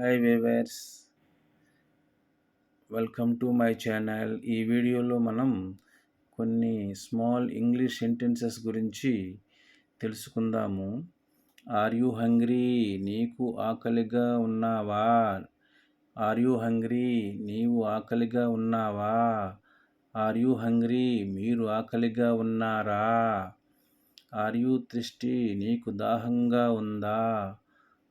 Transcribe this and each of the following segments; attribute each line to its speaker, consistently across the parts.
Speaker 1: Hi viewers welcome to my channel ఈ వీడియోలో మనం కొన్ని స్మాల్ ఇంగ్లీష్ సెంటెన్సెస్ గురించి తెలుసుకుందాము. ఆర్ యూ హంగ్రీ నీకు ఆకలిగా ఉన్నావా? ఆర్ యూ హంగ్రీ నీవు ఆకలిగా ఉన్నావా? ఆర్ యూ హంగ్రీ మీరు ఆకలిగా ఉన్నారా? ఆర్ యూ త్రిష్టి నీకు దాహంగా ఉందా?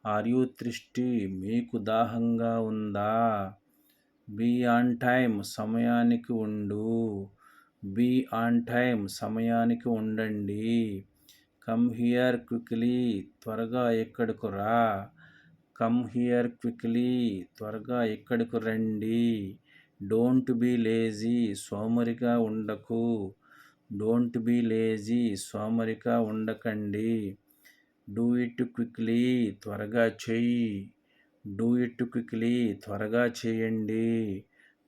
Speaker 1: ఆర్ యూ త్రిష్టి మీకు దాహంగా ఉందా? బీ ఆన్ టైం సమయానికి ఉండు. బీ ఆన్ టైం సమయానికి ఉండండి. కమ్ హియర్ క్విక్లీ త్వరగా ఎక్కడికి రా. కమ్ హియర్ క్విక్లీ త్వరగా ఎక్కడికి రండి. డోంట్ బీ లేజీ సోమరిగా ఉండకు. డోంట్ బీ లేజీ సోమరిగా ఉండకండి. డూ ఇట్ క్విక్లీ త్వరగా చెయ్యి. డూ ఇట్ క్విక్లీ త్వరగా చేయండి.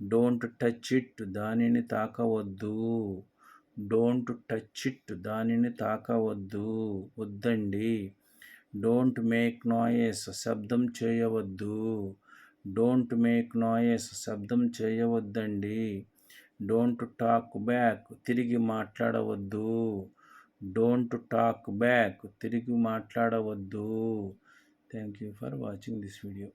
Speaker 1: డోంట్ టచ్ ఇట్ దానిని తాకవద్దు. డోంట్ టచ్ ఇట్ దానిని తాకవద్దు. వద్దండి. డోంట్ మేక్ నాయస్ శబ్దం చేయవద్దు. డోంట్ మేక్ నాయస్ శబ్దం చేయవద్దండి. డోంట్ టాక్ బ్యాక్ తిరిగి మాట్లాడవద్దు. డోంట్ టాక్ బ్యాక్ తిరిగి మాట్లాడవద్దు. Thank you for watching this video